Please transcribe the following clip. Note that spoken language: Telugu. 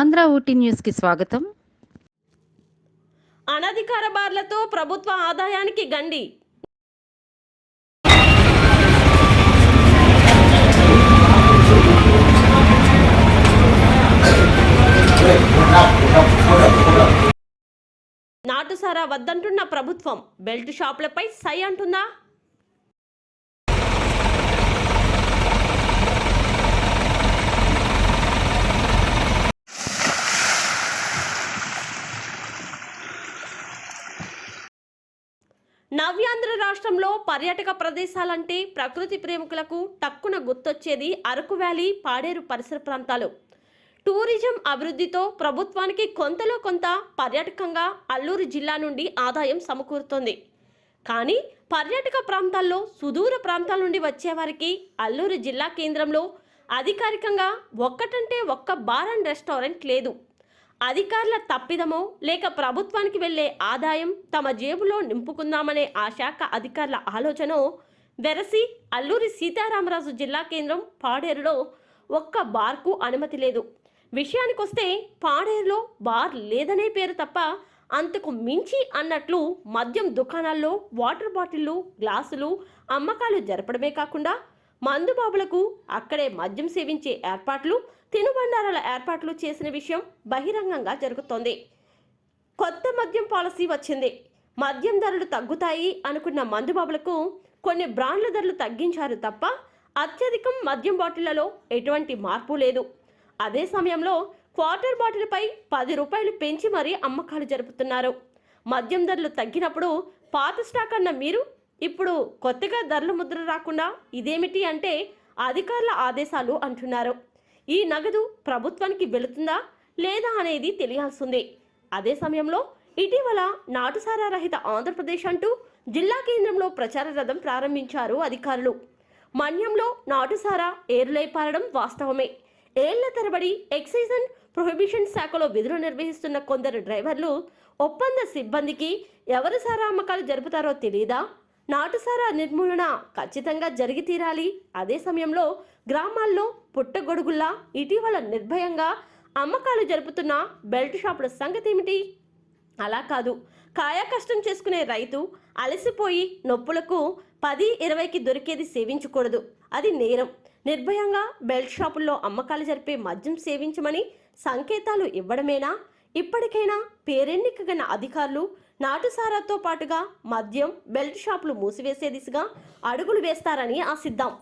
ఆంధ్ర ఊటీ న్యూస్కి స్వాగతం. అనధికార బార్లతో ప్రభుత్వ ఆదాయానికి గండి. నాటుసారా వద్దంటున్న ప్రభుత్వం బెల్ట్ షాపులపై సై అంటుందా? నవ్యాంధ్ర రాష్ట్రంలో పర్యాటక ప్రదేశాలంటే ప్రకృతి ప్రేమికులకు టక్కున గుర్తొచ్చేది అరకు వ్యాలీ పాడేరు పరిసర ప్రాంతాలు. టూరిజం అభివృద్ధితో ప్రభుత్వానికి కొంతలో కొంత పర్యాటకంగా అల్లూరు జిల్లా నుండి ఆదాయం సమకూరుతోంది. కానీ పర్యాటక ప్రాంతాల్లో సుదూర ప్రాంతాల నుండి వచ్చేవారికి అల్లూరు జిల్లా కేంద్రంలో అధికారికంగా ఒక్కటంటే ఒక్క బార్ అండ్ రెస్టారెంట్ లేదు. అధికారుల తప్పిదమో లేక ప్రభుత్వానికి వెళ్ళే ఆదాయం తమ జేబులో నింపుకుందామనే ఆ శాఖ అధికారుల ఆలోచన వెరసి అల్లూరి సీతారామరాజు జిల్లా కేంద్రం పాడేరులో ఒక్క బార్కు అనుమతి లేదు. విషయానికొస్తే పాడేరులో బార్ లేదనే పేరు తప్ప అంతకు మించి అన్నట్లు మద్యం దుకాణాల్లో వాటర్ బాటిళ్ళు గ్లాసులు అమ్మకాలు జరపడమే కాకుండా మందుబాబులకు అక్కడే మద్యం సేవించే ఏర్పాట్లు తినుబండారాల ఏర్పాట్లు చేసిన విషయం బహిరంగంగా జరుగుతోంది. కొత్త మద్యం పాలసీ వచ్చింది. మద్యం ధరలు తగ్గుతాయి అనుకున్న మందుబాబులకు కొన్ని బ్రాండ్ల ధరలు తగ్గించారు తప్ప అత్యధికం మద్యం బాటిళ్ళలో ఎటువంటి మార్పు లేదు. అదే సమయంలో క్వార్టర్ బాటిల్పై పది రూపాయలు పెంచి మరీ అమ్మకాలు జరుపుతున్నారు. మద్యం ధరలు తగ్గినప్పుడు పాత స్టాక్ అన్న మీరు ఇప్పుడు కొత్తగా ధరల ముద్ర రాకుండా ఇదేమిటి అంటే అధికారుల ఆదేశాలు అంటున్నారు. ఈ నగదు ప్రభుత్వానికి వెళుతుందా లేదా అనేది తెలియాల్సిందే. అదే సమయంలో ఇటీవల నాటుసారా రహిత ఆంధ్రప్రదేశ్ అంటూ జిల్లా కేంద్రంలో ప్రచార రథం ప్రారంభించారు అధికారులు. మన్యంలో నాటుసారా ఏరులై పారడం వాస్తవమే. ఏళ్ళ తరబడి ఎక్సైజ్ అండ్ ప్రొహిబిషన్ శాఖలో విధులు నిర్వహిస్తున్న కొందరు డ్రైవర్లు ఒప్పంద సిబ్బందికి ఎవరు సారా అమ్మకాలు జరుపుతారో తెలియదా నాటుసారా నిర్మూలన ఖచ్చితంగా జరిగి తీరాలి. అదే సమయంలో గ్రామాల్లో పుట్టగొడుగుల్లా ఇటీవల నిర్భయంగా అమ్మకాలు జరుపుతున్న బెల్ట్ షాపుల సంగతి ఏమిటి అలా కాదు. కాయ కష్టం చేసుకునే రైతు అలసిపోయి నొప్పులకు పది ఇరవైకి దొరికేది సేవించకూడదు. అది నేరం. నిర్భయంగా బెల్ట్ షాపుల్లో అమ్మకాలు జరిపే మద్యం సేవించమని సంకేతాలు ఇవ్వడమేనా? ఇప్పటికైనా పేరెన్నికగన అధికారులు నాటుసారాతో పాటుగా మద్యం బెల్ట్ షాపులు మూసివేసే దిశగా అడుగులు వేస్తారని ఆశిద్దాం.